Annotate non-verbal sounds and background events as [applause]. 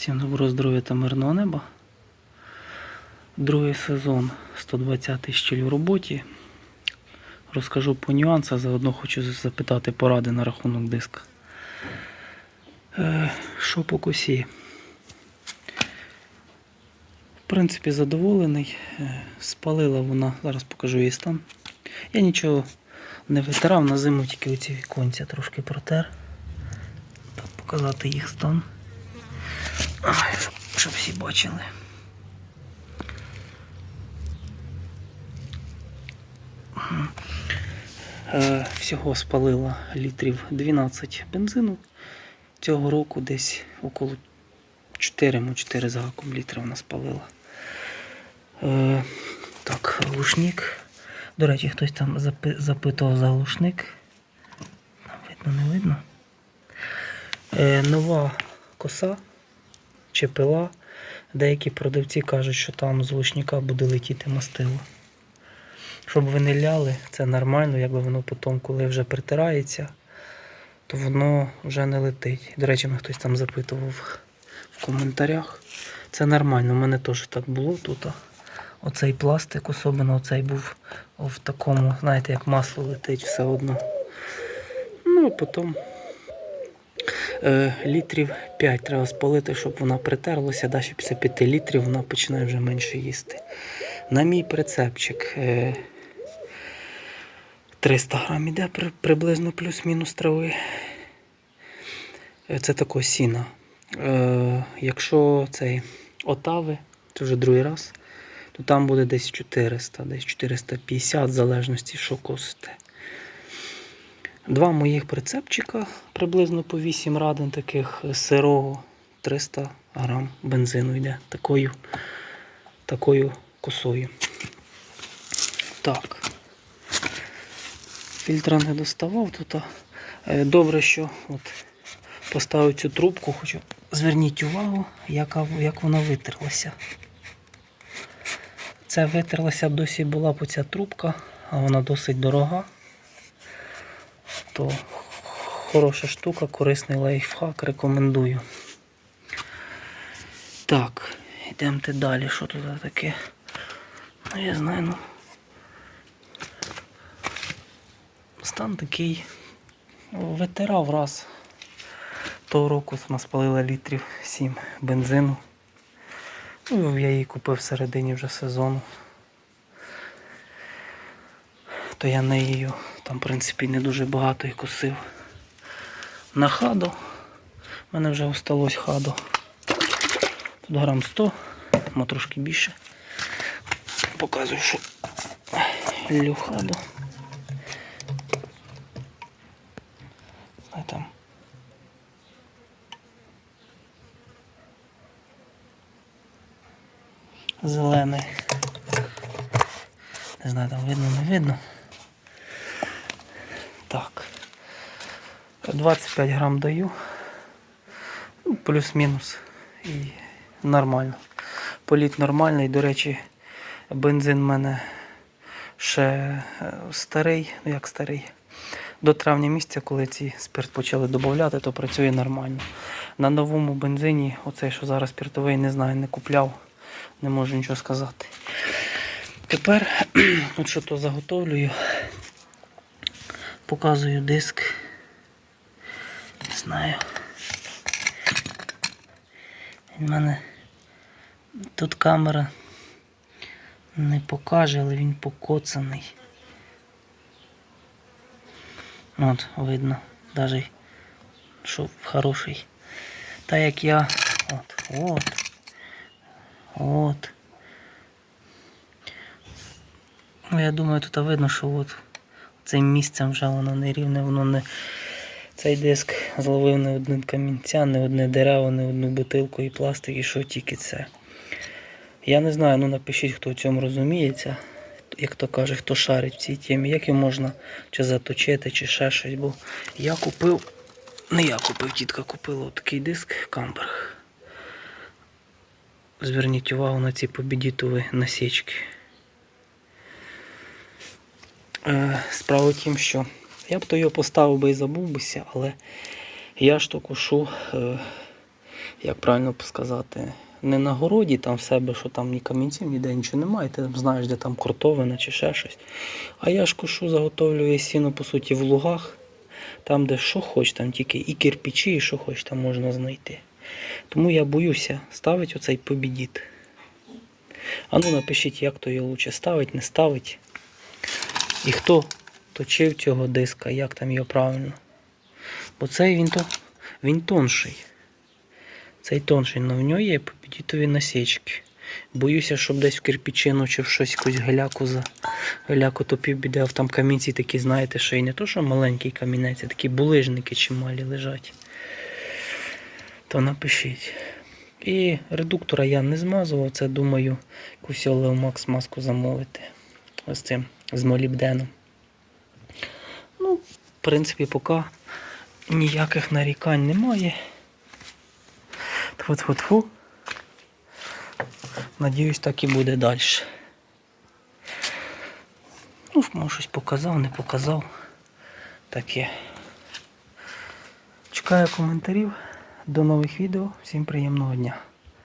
Всім доброго здоров'я та мирного неба. Другий сезон 120 щель в роботі. Розкажу по нюансах, заодно хочу запитати поради на рахунок диска. Е, що по косі? В принципі, задоволений. Е, Спалила вона, зараз покажу її стан. Я нічого не витирав, на зиму тільки оці віконця трошки протер. Так, показати їх стан. Щоб, всі бачили. Е, всього спалила літрів 12 бензину. Цього року десь около 4, ну 4 з гаком літра вона спалила. Е, так, глушник. До речі, хтось там запитував за глушник. Видно, не видно. Е, нова коса чи пила. Деякі продавці кажуть, що там з глушника буде летіти мастило. Щоб ви не ляли, це нормально, якби воно потім, коли вже притирається, то воно вже не летить. До речі, мене хтось там запитував в коментарях. Це нормально, у мене теж так було тут. Оцей пластик, особливо оцей був в такому, знаєте, як масло летить все одно. Ну, а потім літрів 5 треба спалити, щоб вона притерлася. Далі після 5 літрів вона починає вже менше їсти. На мій прицепчик е, 300 грам іде приблизно плюс-мінус трави. Е, Це тако сіна. Е, якщо цей отави, це вже другий раз, то там буде десь 400, десь 450, в залежності, що косите. Два моїх прицепчика, приблизно по 8 радин таких сирого, 300 грам бензину йде такою, такою косою. Так. Фільтра не доставав тут. Е, Добре, що от поставив цю трубку, хочу. Зверніть увагу, яка, як вона витерлася. Це витерлася досі була б оця трубка, а вона досить дорога. То хороша штука, корисний лайфхак, рекомендую. Так, йдемте далі. Що тут таке? Ну, я знаю, ну. Стан такий. Витирав раз. Того року вона спалила літрів 7 бензину. Ну, я її купив в середині вже сезону. То я нею там, в принципі, не дуже багато і косив. На хадо. У мене вже осталось хадо. Тут грам 100, мо трошки більше. Показую, що лю хадо. А. Зелений. Не знаю, там видно, не видно. Так. 25 грам даю. Ну, плюс-мінус. І нормально. Політ нормальний. До речі, бензин в мене ще е, старий, ну як старий. До травня місяця, коли ці спирт почали додати, то працює нормально. На новому бензині, оцей, що зараз спиртовий, не знаю, не купляв, не можу нічого сказати. Тепер, [clears throat] от що то заготовлюю, показую диск. Знаю. Він мене тут камера не покаже, але він покоцаний. От, видно, навіть що хороший. Та як я. От, от. От. Ну, я думаю, тут видно, що от цим місцем вже воно не рівне, воно не. Цей диск зловив не один камінця, не одне дерево, не одну бутилку і пластик, і що тільки це. Я не знаю, ну напишіть, хто в цьому розуміється, як то каже, хто шарить в цій темі, як його можна чи заточити, чи ще щось. Бо я купив, не я купив, тітка купила такий диск Камберг. Зверніть увагу на ці побідітові насічки. Е, Справа в тім, що я б то його поставив би і забув бися, але я ж то кошу е, як правильно сказати, не на городі там в себе, що там ні камінців, ніде нічого немає, ти знаєш, де там крутовина чи ще щось. А я ж кошу заготовлюю сіно, по суті, в лугах, там, де що хоч, там тільки і кирпичі, і що хоч там можна знайти. Тому я боюся ставити оцей побідіт. А ну напишіть, як то його лучше ставить, не ставить. І хто точив цього диска, як там його правильно. Бо цей він то він тонший. Цей тонший, але в нього є побідітові насічки. Боюся, щоб десь в кирпичину чи в щось якусь геляку за геляку то півбіде, а там камінці такі, знаєте, що і не то, що маленький камінець, а такі булижники чималі лежать. То напишіть. І редуктора я не змазував, це думаю, якусь Олеомакс маску замовити. Ось цим з молібденом. Ну, в принципі, поки ніяких нарікань немає. Тфу-тфу-тфу. Надіюсь, так і буде далі. Ну, може щось показав, не показав. Таке. Чекаю коментарів. До нових відео. Всім приємного дня.